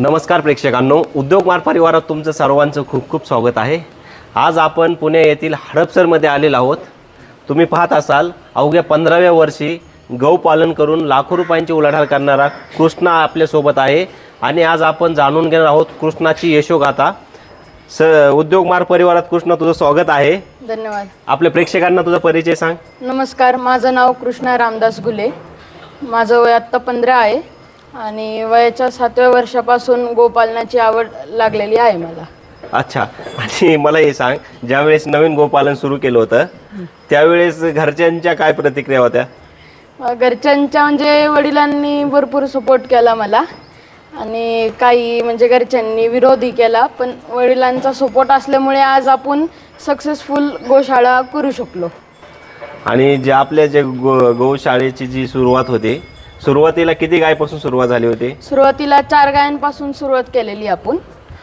नमस्कार प्रेक्षकांनो. उद्योग मार परिवारात तुमचं सर्वांचं खूप खूप स्वागत आहे. आज आपण पुणे येथील हडपसरमध्ये आलेलो आहोत. तुम्ही पाहत असाल अवघ्या पंधराव्या वर्षी गौपालन करून लाखो रुपयांची उलाढाल करणारा कृष्णा आपल्यासोबत आहे. आणि आज आपण जाणून घेणार आहोत कृष्णाची यशोगाथा. स उद्योग मार परिवारात कृष्णा तुझं स्वागत आहे. धन्यवाद. आपल्या प्रेक्षकांना तुझा परिचय सांग. नमस्कार माझं नाव कृष्णा रामदास गुले. माझं वय आत्ता पंधरा आहे. आणि वयाच्या सातव्या वर्षापासून गोपालनाची आवड लागलेली आहे मला. अच्छा. आणि मला हे सांग ज्यावेळेस नवीन गोपालन सुरू केलं होतं त्यावेळेस घरच्यांच्या काय प्रतिक्रिया होत्या? अ, घरच्यांच्या म्हणजे वडिलांनी भरपूर सपोर्ट केला मला. आणि काही म्हणजे घरच्यांनी विरोधही केला पण वडिलांचा सपोर्ट असल्यामुळे आज आपण सक्सेसफुल गोशाळा करू शकलो. आणि जे आपल्या जे गो गोशाळेची जी सुरुवात होती सुरुवातीला किती गायपासून सुरुवात झाली होती? सुरुवातीला चार गायांपासून सुरुवात केलेली आपण.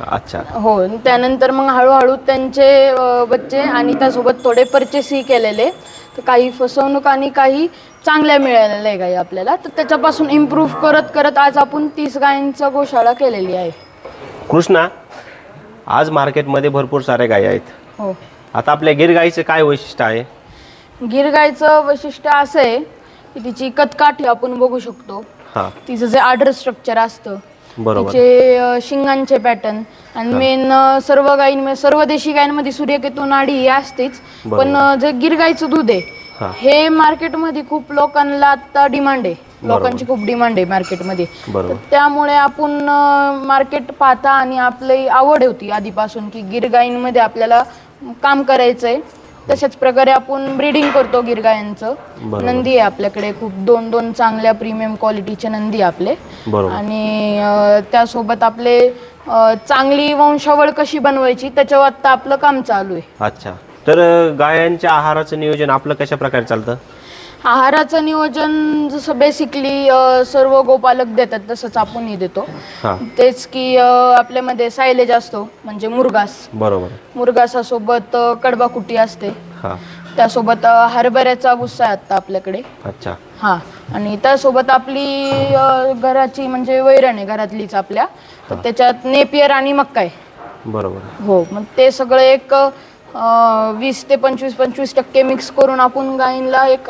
अच्छा. हो त्यानंतर मग हळूहळू त्यांचे अ, बच्चे आणि त्यासोबत थोडे परचेसही केलेले. तर काही फसवणूक आणि काही चांगल्या मिळालेल्या आहे गाई आपल्याला. तर त्याच्यापासून इम्प्रूव्ह करत करत आज आपण तीस गायींचा गोशाळा केलेली आहे. कृष्णा आज मार्केटमध्ये भरपूर साऱ्या गायी आहेत. हो. आता आपल्या गिर गाईचं काय वैशिष्ट्य आहे? गिर गायचं वैशिष्ट्य असं आहे की तिची कतकाठी आपण बघू शकतो. हां. तिचं जे आर्डर स्ट्रक्चर असतं बरोबर. तिचे अ, शिंगांचे पॅटर्न आणि मेन सर्व गायींमध्ये सर्व देशी गायींमध्ये सूर्यकेतू नाडी ही असतेच. बरोबर. पण अ, जे गिर गाईचं दूध हा. आहे हे. मार्केटमध्ये खूप लोकांना आता डिमांड आहे. लोकांची खूप डिमांड आहे मार्केटमध्ये बरोबर. तर त्यामुळे आपण मार्केट पाहता आणि आपली आवड होती आधीपासून की गिर गायींमध्ये आपल्याला काम करायचंय. तशाच प्रकारे आपण ब्रीडिंग करतो गिर गायांचं बरोबर. नंदी आहे आपल्याकडे खूप दोन दोन चांगल्या प्रीमियम क्वालिटीचे नंदी आहे आपले. बरोबर. आणि अ, त्यासोबत आपले अ, चांगली वंशावळ कशी बनवायची त्याच्यावर आता आपलं काम चालू आहे. अच्छा. तर अं, गायांच्या आहाराचं नियोजन आपलं कशा प्रकारे चालतं? आहाराचं नियोजन जसं बेसिकली सर्व गोपालक देतात तसंच आपणही देतो. हां. तेच की अ, आपल्यामध्ये सायलेज असतो म्हणजे मुरगास. बरोबर. मुरगासासोबत अ, कडबाकुटी असते. हां. त्यासोबत अ, हरभऱ्याचा गुस्सा आहे आता आपल्याकडे. अच्छा. हां. आणि त्यासोबत आपली अ, घराची म्हणजे वैरण आहे घरातलीच आपल्या. तर त्याच्यात नेपियर आणि मक्का आहे. बरोबर. हो. मग ते सगळं एक अ, वीस ते पंचवीस पंचवीस टक्के मिक्स करून आपण गायींना एक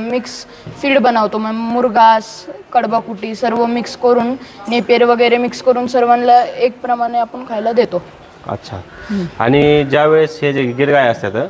मिक्स फीड बनवतो. मग मुरगास कडबाकुटी सर्व मिक्स करून नेपियर वगैरे मिक्स करून सर्वांना एक प्रमाणे आपण खायला देतो. अच्छा. आणि ज्यावेळेस हे जे गिरगाय असतात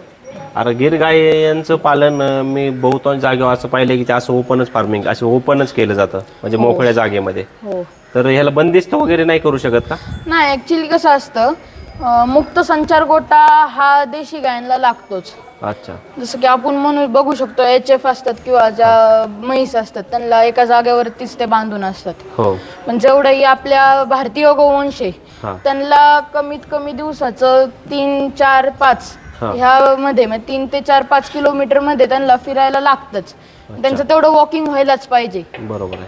अरे गिरगाय यांचं पालन अं, मी बहुतांश जागेवर असं पाहिलं की ते असं ओपनच फार्मिंग असं ओपनच केलं जातं म्हणजे मोकळ्या जागेमध्ये. हो. तर ह्याला बंदिस्त वगैरे नाही करू शकत का? नाही ॲक्च्युली कसं असतं अ, मुक्त संचार गोटा हा देशी गायांना लागतोच. अच्छा. जसं की आपण म्हणू बघू शकतो एच एफ असतात किंवा ज्या म्हैस असतात त्यांना एका जागेवरतीच ते बांधून असतात. हो. पण जेवढंही आपल्या भारतीय गोवंश आहे त्यांना कमीत कमी दिवसाचं तीन चार पाच हा. ह्यामध्ये म्हणजे तीन ते चार पाच किलोमीटरमध्ये त्यांना फिरायला लागतंच. त्यांचं तेवढं वॉकिंग व्हायलाच पाहिजे. बरोबर आहे.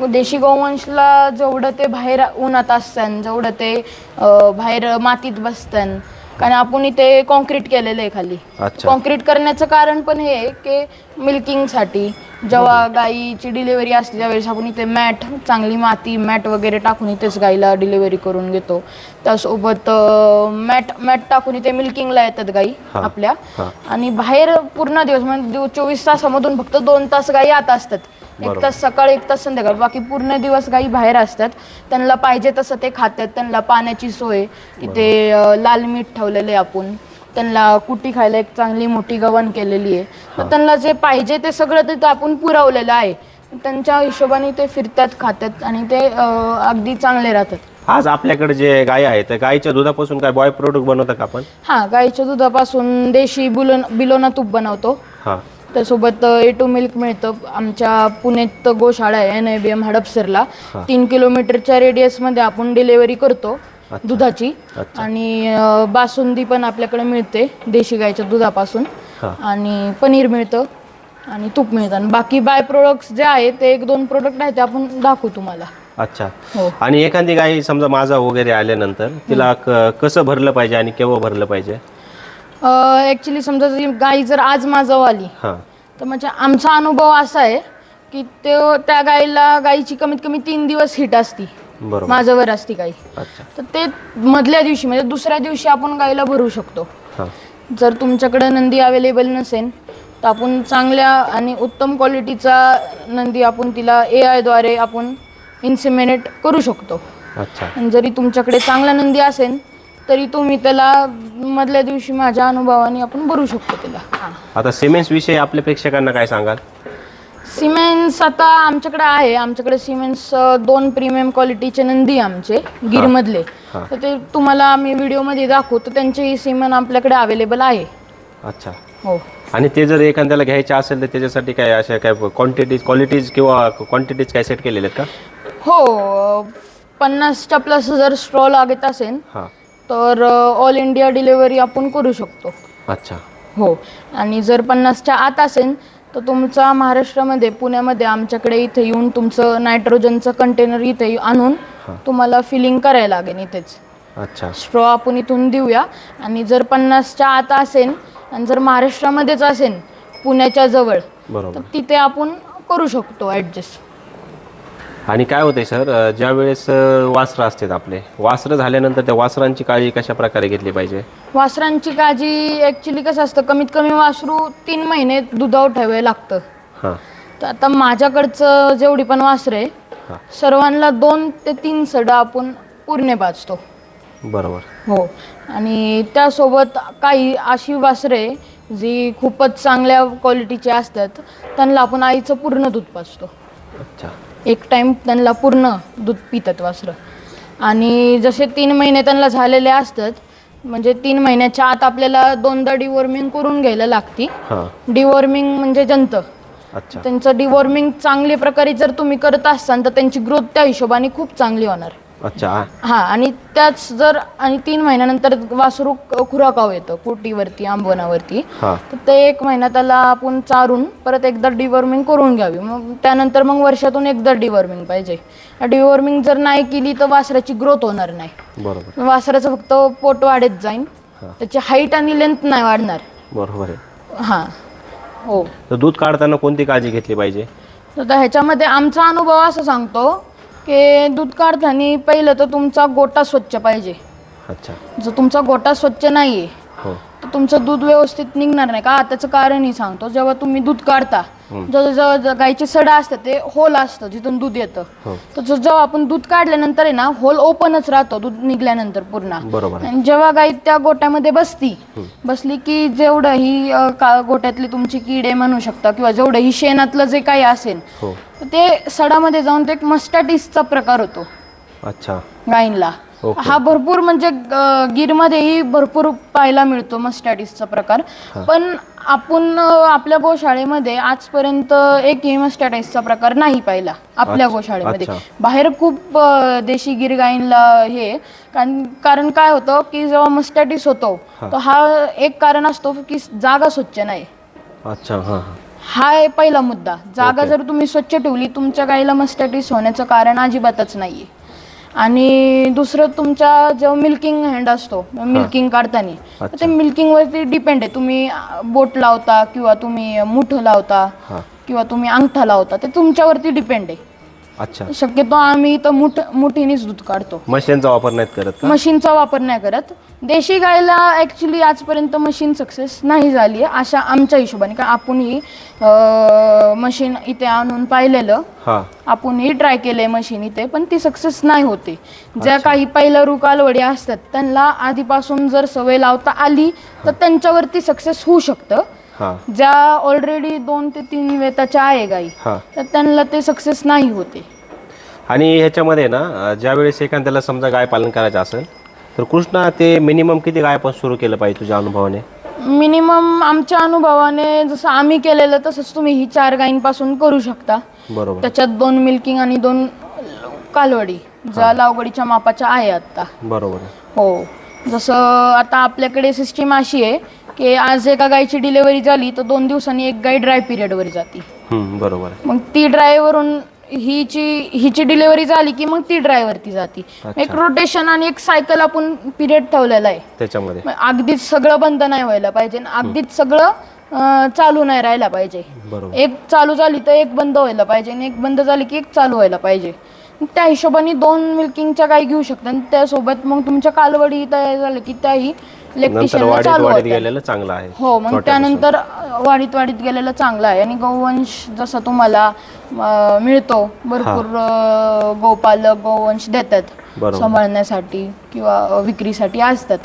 देशी गोवंशला जेवढं ते बाहेर उन्हात असतं जेवढं ते अं, बाहेर मातीत बसतं कारण आपण इथे कॉन्क्रीट केलेलं आहे खाली. अच्छा. कॉन्क्रीट करण्याचं कारण पण हे आहे की मिल्किंगसाठी जेव्हा गाईची डिलिव्हरी असते त्यावेळेस आपण इथे मॅट चांगली माती मॅट वगैरे टाकून इथेच गाईला डिलिव्हरी करून घेतो. त्यासोबत मॅट मॅट टाकून इथे मिल्किंगला येतात गाई हा. आपल्या. हां. आणि बाहेर पूर्ण दिवस म्हणजे दिव- चोवीस तासामधून फक्त दोन तास गाई आत असतात. एक. तास सकाळ एक तास संध्याकाळ. बाकी पूर्ण दिवस गाई बाहेर असतात. त्यांना पाहिजे तसं ते खातात. त्यांना पाण्याची सोय. तिथे अं, लाल मीठ ठेवलेले आपण. त्यांना कुटी खायला एक चांगली मोठी गव्हाण केलेली आहे. तर त्यांना जे पाहिजे ते सगळं तिथं आपण पुरवलेलं आहे. त्यांच्या हिशोबाने ते फिरतात खातात आणि ते अं, अगदी चांगले राहतात. आज आपल्याकडे जे गाय आहेत त्या गायीच्या दुधापासून काय बॉय प्रोडक्ट बनवता का आपण? हा गाईच्या दुधापासून देशी बुलोन बिलोना तूप बनवतो. हां. त्यासोबत ए टू मिल्क मिळतं. आमच्या पुण्यात गोशाळा आहे एन आय बी एम हडपसरला. तीन किलोमीटरच्या रेडियसमध्ये आपण डिलेवरी करतो. दुधाची. आणि अ, बासुंदी पण आपल्याकडे मिळते देशी गाईच्या दुधापासून. हां. आणि पनीर मिळतं आणि तूप मिळतं. आणि बाकी बाय प्रोडक्ट्स जे आहेत ते एक दोन प्रोडक्ट आहेत ते आपण दाखवू तुम्हाला. अच्छा. हो. आणि एखादी गाय समजा माझा वगैरे आल्यानंतर तिला क- कसं भरलं पाहिजे आणि केव्हा भरलं पाहिजे? ॲक्च्युली समजा जी गाई जर आज माझं आली हां. तर म्हणजे आमचा अनुभव असा आहे की तो त्या गाईला गाईची कमीत कमी तीन दिवस हिट असती. बरोबर. माझ्यावर असती गाई. अच्छा. तर ते मधल्या दिवशी म्हणजे दुसऱ्या दिवशी आपण गाईला भरू शकतो. हां. जर तुमच्याकडे नंदी अवेलेबल नसेल तर आपण चांगल्या आणि उत्तम क्वालिटीचा नंदी आपण तिला ए आयद्वारे आपण इन्सिमिनेट करू शकतो. अच्छा. आणि जरी तुमच्याकडे चांगला नंदी असेल तरी तुम्ही त्याला मधल्या दिवशी माझ्या अनुभवाने आपण भरू शकतो त्याला. आता सिमेंट्स विषयी आपल्या प्रेक्षकांना काय सांगाल? सिमेंट्स आता आमच्याकडे आहे. आमच्याकडे सिमेंट्स दोन प्रीमियम क्वालिटीचे नंदी आमचे गिरमधले. तर ते तुम्हाला आम्ही व्हिडिओमध्ये दाखवू. तर त्यांचे सिमेंट आपल्याकडे अवेलेबल आहे. अच्छा. हो. आणि ते जर एखाद्याला घ्यायचे असेल तर त्याच्यासाठी काय अशा काय क्वांटिटीज क्वालिटीज किंवा क्वांटिटीज काय सेट केलेले आहेत का? हो पन्नासच्या प्लस जर स्ट्रॉ लागत असेल हां. तर ऑल इंडिया डिलिव्हरी आपण करू शकतो. अच्छा. हो. आणि जर पन्नासच्या आत असेल तर तुमचा महाराष्ट्रामध्ये पुण्यामध्ये आमच्याकडे इथे येऊन तुमचं नायट्रोजनचं कंटेनर इथे आणून तुम्हाला फिलिंग करायला लागेल इथेच. अच्छा. स्ट्रॉ आपण इथून देऊया. आणि जर पन्नासच्या आत असेल आणि जर महाराष्ट्रामध्येच असेल पुण्याच्या जवळ तर तिथे आपण करू शकतो ॲडजस्ट आणि काय होतंय सर ज्या वेळेस वासरं असतात आपले वासरं झाल्यानंतर त्या वासरांची काळजी कशा प्रकारे घेतली पाहिजे? वासरांची काळजी ॲक्च्युली कसं असतं कमीत कमी वासरू तीन महिने दुधावर ठेवायला लागतं. हां. तर आता माझ्याकडचं जेवढी पण वासरं आहे सर्वांना दोन ते तीन सडा आपण पूर्ण पाचतो बरोबर. हो. आणि त्यासोबत काही अशी वासरे जी खूपच चांगल्या क्वालिटीची असतात त्यांना आपण आईचं पूर्ण दूध पाजतो. अच्छा. एक टाईम त्यांना पूर्ण दूध पितात वासरं. आणि जसे तीन महिने त्यांना झालेले असतात म्हणजे तीन महिन्याच्या आत आपल्याला दोनदा डिवॉर्मिंग करून घ्यायला लागती. हां. डिवॉर्मिंग म्हणजे जंत. अच्छा. त्यांचं डिवॉर्मिंग चांगल्या प्रकारे जर तुम्ही करत असाल तर त्यांची ग्रोथ त्या हिशोबाने खूप चांगली होणार. अच्छा. हा आणि त्याच जर आणि तीन महिन्यानंतर वासरू खुराकाव येतं कुटीवरती आंबवनावरती. हां. तर ते एक महिना त्याला आपण चारून परत एकदा डिवॉर्मिंग करून घ्यावी. मग त्यानंतर मग वर्षातून एकदा डिवॉर्मिंग पाहिजे. डिवॉर्मिंग जर नाही केली तर वासराची ग्रोथ होणार नाही. बरोबर. वासराचं फक्त पोट वाढत जाईल हा. त्याची हाईट आणि लेंथ नाही वाढणार. बरोबर आहे. हां. हो. तर दूध काढताना कोणती काळजी घेतली पाहिजे? तर ह्याच्यामध्ये आमचा अनुभव असं सांगतो की दूध काढताना पहिलं तर तुमचा गोटा स्वच्छ पाहिजे. अच्छा. जर तुमचा गोटा स्वच्छ नाही आहे हो. तुमचं दूध व्यवस्थित निघणार नाही. का? त्याचं कारणही सांगतो. जेव्हा तुम्ही दूध काढता हम्म. जेव्हा जेव्हा जे गाईचे सडा असतात ते होल असतं जिथून दूध येतं. हो. तर जो- जेव्हा आपण दूध काढल्यानंतर आहे ना होल ओपनच राहतो दूध निघल्यानंतर पूर्ण. बरोबर आहे. आणि जेव्हा गाई त्या गोट्यामध्ये बसती बसली की जेवढं ही अ, का गोट्यातली तुमची किडे म्हणू शकता किंवा जेवढं ही शेणातलं जे काही असेल हो. तर ते सडामध्ये जाऊन ते एक मस्टॅटिसचा प्रकार होतो. अच्छा. गायींला. हा भरपूर म्हणजे गिरमध्येही भरपूर पाहायला मिळतो मस्टॅटिसचा प्रकार. पण आपण आपल्या गोशाळेमध्ये आजपर्यंत एकही मस्टॅटिसचा प्रकार नाही पाहिला आपल्या गोशाळेमध्ये. बाहेर खूप देशी गिर गायींला हे कारण कारण काय होतं की जेव्हा मस्टॅटिस होतो हा. तर हा एक कारण असतो की जागा स्वच्छ नाही. अच्छा हां हां. आहे पहिला मुद्दा. जागा. जर तुम्ही स्वच्छ ठेवली तुमच्या गाईला मस्टॅटिस होण्याचं कारण अजिबातच नाहीये. आणि दुसरं तुमच्या जेव्हा मिल्किंग हँड असतो मिल्किंग काढताना तर. ते मिल्किंग वरती डिपेंड आहे. तुम्ही बोट लावता किंवा तुम्ही मुठ लावता किंवा तुम्ही अंगठा लावता ते तुमच्यावरती डिपेंड आहे. अच्छा. शक्यतो आम्ही इथं मुठ मुठीनेच दूध काढतो. मशीनचा वापर नाहीत करत का? मशीनचा वापर नाही करत. देशी गायला ॲक्च्युली आजपर्यंत मशीन सक्सेस नाही झाली आहे अशा आमच्या हिशोबाने. का आपणही मशीन इथे आणून पाहिलेलं. हां. आपणही ट्राय केलंय मशीन इथे पण ती सक्सेस नाही होते. ज्या काही पहिल्या रुकालवडी असतात त्यांना आधीपासून जर सवय लावता आली तर त्यांच्यावरती सक्सेस होऊ शकतं. हां ज्या ऑलरेडी दोन ते तीन वेताच्या आहे गाई हां. तर त्यांना ते सक्सेस नाही होते. आणि ह्याच्यामध्ये ना ज्यावेळेस एखाद्याला समजा गाय पालन करायचं असेल तर कृष्णा ते मिनिमम किती गायपासून सुरू केलं पाहिजे तुझ्या अनुभवाने? मिनिमम आमच्या अनुभवाने जसं आम्ही केलेलं तसंच तुम्ही ही चार गायींपासून करू शकता. बरोबर. त्याच्यात दोन मिल्किंग आणि दोन कालवडी ज्या लावगडीच्या मापाच्या आहे आता बरोबर. आहे. हो. जसं आता आपल्याकडे सिस्टीम अशी आहे की आज एका गायची डिलिव्हरी झाली तर दोन दिवसांनी एक गाय ड्राय पिरियडवर जाते. हम्म, बरोबर आहे. मग ती ड्रायवरून हिची हिची डिलिव्हरी झाली की मग ती ड्रायवरती जाते. अच्छा. एक रोटेशन आणि एक सायकल आपण पिरियड ठेवलेला आहे. त्याच्यामध्ये. मग अगदीच सगळं बंद नाही व्हायला पाहिजे आणि अगदीच सगळं अं, चालू नाही राहायला पाहिजे. बरोबर. एक चालू झाली तर एक बंद व्हायला पाहिजे आणि एक बंद झाली की एक चालू व्हायला पाहिजे. त्या हिशोबाने दोन मिल्किंगच्या गाई घेऊ शकता आणि त्यासोबत मग तुमच्या कालवडी तयार झाल्या की त्याही नंतर इलेक्ट्रिशियनला वाढीत चालू वाढीत होत्या. गेलेलं चांगलं आहे. हो मग त्यानंतर वाढीत वाढीत गेलेलं चांगलं आहे. आणि गौवंश जसा तुम्हाला अं, मिळतो. भरपूर अं, गोपालक गौवंश देतात. बरोबर. सांभाळण्यासाठी किंवा अं, विक्रीसाठी असतात.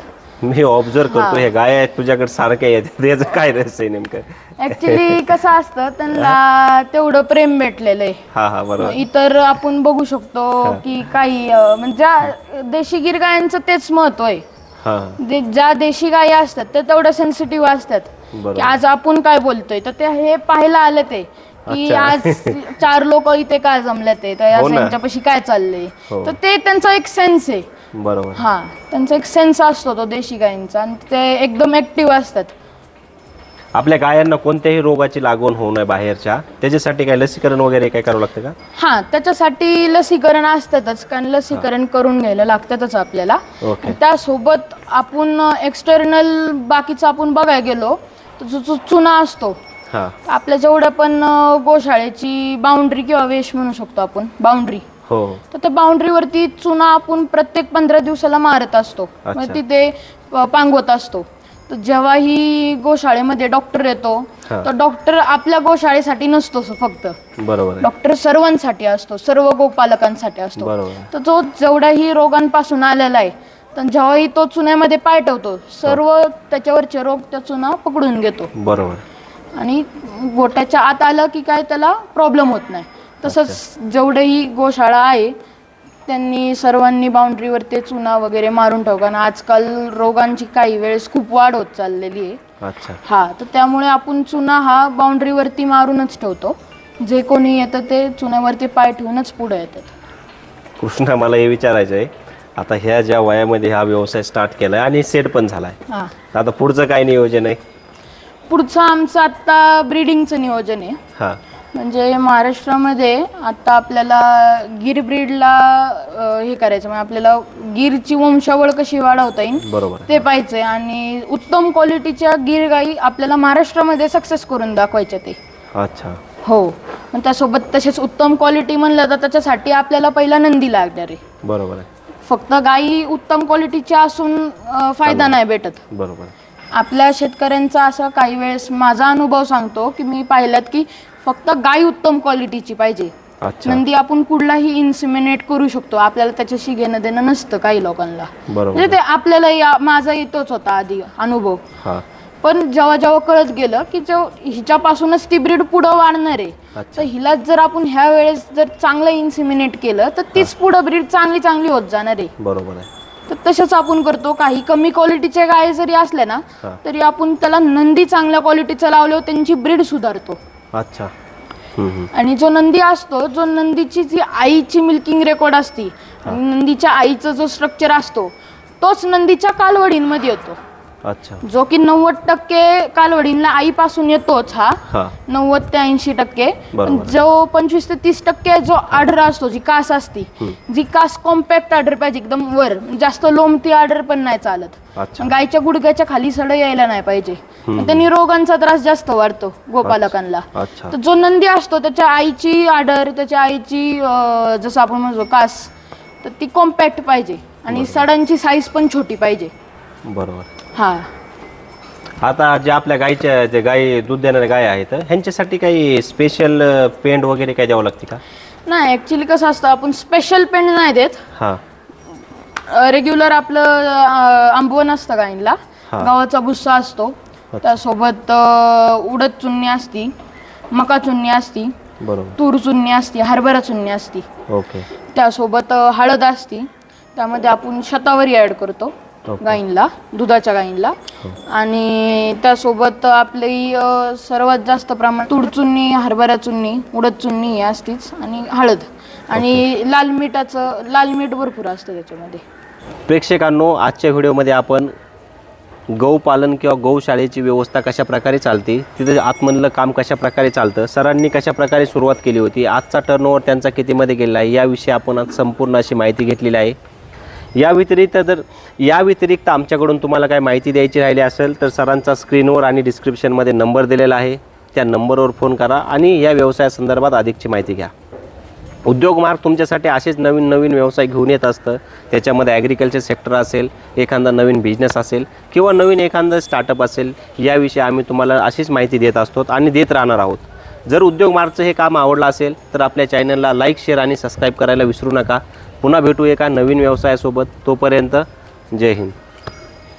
मी ऑब्झर्व करतो हा. गाय आहेत तुझ्याकडे सारख्या येतात त्याचं काय रहस्य आहे नेमकं? ऍक्च्युली कसं असतं त्यांना तेवढं प्रेम भेटलेलं आहे. हा हा बरोबर. इतर आपण बघू शकतो की काही अं, म्हणजे ज्या देशी गिर गायांचं तेच महत्त्व आहे. हा. जे ज्या देशी गायी असतात ते तेवढ्या सेन्सिटिव्ह असतात. बरोबर. की आज आपण काय बोलतोय? तर ते हे पाहायला आले ते की अच्छा. आज चार लोक इथे काय जमले ते? तर हो आज ना. यांच्यापाशी काय चाललंय? हो. तर ते त्यांचा एक सेन्स आहे. बरोबर. हा त्यांचा एक सेन्स असतो तो देशी गायींचा. आणि ते एकदम ऍक्टिव्ह असतात. आपल्या गायांना कोणत्याही रोगाची लागवण होऊ नये बाहेरच्या. त्याच्यासाठी काय लसीकरण वगैरे काय करावं लागतं का? हा त्याच्यासाठी लसीकरण असतातच कारण लसीकरण करून घ्यायला लागतातच आपल्याला. ओके. आणि त्यासोबत आपण एक्सटर्नल बाकीचं आपण बघायला गेलो तर जो जो चुना असतो हा. आपल्या जेवढ्या पण अं, गोशाळेची बाउंड्री किंवा वेश म्हणू शकतो आपण बाउंड्री हो. तर त्या बाउंड्रीवरती चुना आपण प्रत्येक पंधरा दिवसाला मारत असतो. अच्छा. मग तिथे अं, पांगवत असतो. तर जेव्हाही गोशाळेमध्ये डॉक्टर येतो हा. तर डॉक्टर आपल्या गोशाळेसाठी नसतो फक्त. बरोबर आहे. डॉक्टर सर्वांसाठी असतो सर्व गोपालकांसाठी असतो. बरोबर तर तो जेवढ्याही रोगांपासून आलेला आहे तर जेव्हाही तो चुन्यामध्ये पाय ठेवतो सर्व त्याच्यावरचे रोग त्या चुना पकडून घेतो. बरोबर आणि गोट्याच्या आत आलं की काय त्याला प्रॉब्लेम होत नाही. तसंच जेवढेही गोशाळा आहे त्यांनी सर्वांनी बाउंड्रीवर ते चुना वगैरे मारून ठेवू कारण आजकाल रोगांची काही वेळेस खूप वाढ होत चाललेली आहे. अच्छा. हा तर त्यामुळे आपण चुना हा बाउंड्रीवरती मारूनच ठेवतो. जे कोणी येतं ते चुन्यावरती पाय ठेवूनच पुढे येतात. कृष्णा मला हे विचारायचं आहे. आता ह्या ज्या वयामध्ये हा व्यवसाय स्टार्ट केलाय आणि सेट पण झालाय. हा. आता पुढचं काय नियोजन आहे? पुढचं आमचं आत्ता ब्रीडिंगचं नियोजन आहे. हा. म्हणजे महाराष्ट्रामध्ये आता आपल्याला गिर ब्रीडला हे करायचं म्हणजे आपल्याला गिरची वंशावळ कशी वाढवता येईल बरोबर. ते पाहिजे आणि उत्तम क्वालिटीच्या गिर गाई आपल्याला महाराष्ट्रामध्ये सक्सेस करून दाखवायच्या ते. अच्छा. हो. मग त्यासोबत तसेच उत्तम क्वालिटी म्हणलं तर त्याच्यासाठी आपल्याला पहिला नंदी लागणार आहे. बरोबर आहे. फक्त गाई उत्तम क्वालिटीच्या असून अं, फायदा नाही भेटत. बरोबर आहे. आपल्या शेतकऱ्यांचा असा काही वेळेस माझा अनुभव सांगतो की मी पाहिल्यात की फक्त गाय उत्तम क्वालिटीची पाहिजे. अच्छा. नंदी आपण कुठलाही इन्सिमिनेट करू शकतो. आपल्याला त्याच्याशी घेणं देणं नसतं काही लोकांना. बरोबर. म्हणजे ते आपल्याला या माझा येतोच होता आधी अनुभव. हा. पण जेव्हा जेव्हा कळत गेलं की जो हिच्यापासूनच ती ब्रीड पुढं वाढणार आहे अच्छा. तर हिला जर आपण ह्या वेळेस जर चांगलं इन्सिमिनेट केलं तर तीच पुढं ब्रीड चांगली चांगली होत जाणार आहे. बरोबर आहे. तर तसंच आपण करतो. काही कमी क्वालिटीच्या गाय जरी असल्या ना हा. तरी आपण त्याला नंदी चांगल्या क्वालिटीचा लावल्यावर त्यांची ब्रीड सुधारतो. अच्छा. हम्म. आणि जो नंदी असतो जो नंदीची जी आईची मिल्किंग रेकॉर्ड असती नंदीच्या आईचा जो स्ट्रक्चर असतो तोच नंदीच्या कालवडींमध्ये येतो. अच्छा. जो की नव्वद टक्के कालवडींना आईपासून येतोच हा. हा. नव्वद ते ऐंशी टक्के. बरोबर. जो पंचवीस ते तीस टक्के जो आर्डर असतो जी कास असती जी कास कॉम्पॅक्ट आर्डर पाहिजे एकदम वर जास्त लोमती आर्डर पण नाही चालत. अच्छा. गायच्या गुडघ्याच्या खाली सड यायला नाही पाहिजे. त्यांनी रोगांचा त्रास जास्त वाढतो गोपालकांना. अच्छा. तर जो नंदी असतो त्याच्या आईची आडर त्याच्या आईची अं, जसं आपण म्हणतो कास तर ती कॉम्पॅक्ट पाहिजे. आणि सडांची साईज पण छोटी पाहिजे. बरोबर. हा. आता जे आपल्या गायच्या जे गाय दूध देणाऱ्या गाय आहेत ह्यांच्यासाठी काही स्पेशल पेंट वगैरे काय द्यावं लागते का? नाही ऍक्च्युली कसं असतं आपण स्पेशल पेंट नाही देत. हा. रेग्युलर आपलं अं, आंबवण असतं गाईंना हा. गव्हाचा भुस्सा असतो. त्यासोबत अं, उडद चुन्नी असती मका चुन्नी असती बरोबर. तूर चुन्नी असती हरभरा चुन्नी असती. ओके. त्यासोबत अं, हळद असती. त्यामध्ये आपण शतावरी ॲड करतो. गाईंला दुधाच्या गाईंला. आणि त्यासोबत आपली अं, सर्वात जास्त प्रमाण तूर चुन्नी हरभरा चुन्नी उडद चुन्नी ही असतीच आणि हळद. आणि लाल मिठाचं लाल मीठ भरपूर असतं त्याच्यामध्ये. प्रेक्षकांनो आजच्या व्हिडिओमध्ये आपण गौपालन किंवा गौशाळेची व्यवस्था कशा प्रकारे चालते तिथे आतमधलं काम कशा प्रकारे चालतं सरांनी कशा प्रकारे सुरुवात केली होती आजचा टर्नओव्हर त्यांचा कितीमध्ये गेलेला आहे याविषयी आपण आज संपूर्ण अशी माहिती घेतलेली आहे. या व्यतिरिक्त जर या व्यतिरिक्त आमच्याकडून तुम्हाला काय माहिती द्यायची राहिली असेल तर सरांचा स्क्रीनवर आणि डिस्क्रिप्शनमध्ये नंबर दिलेला आहे. त्या नंबरवर फोन करा आणि या व्यवसायासंदर्भात अधिकची माहिती घ्या. उद्योग मार्ग तुमच्यासाठी असेच नवीन नवीन व्यवसाय घेऊन येत असतं. त्याच्यामध्ये ॲग्रिकल्चर सेक्टर असेल एखादा नवीन बिझनेस असेल किंवा नवीन एखादं स्टार्टअप असेल याविषयी आम्ही तुम्हाला अशीच माहिती देत असतो आणि देत राहणार आहोत. जर उद्योग मार्गचं हे काम आवडलं असेल तर आपल्या चॅनलला लाईक शेअर आणि सबस्क्राईब करायला विसरू नका. पुन्हा भेटू एका नवीन व्यवसायासोबत तोपर्यंत जय हिंद.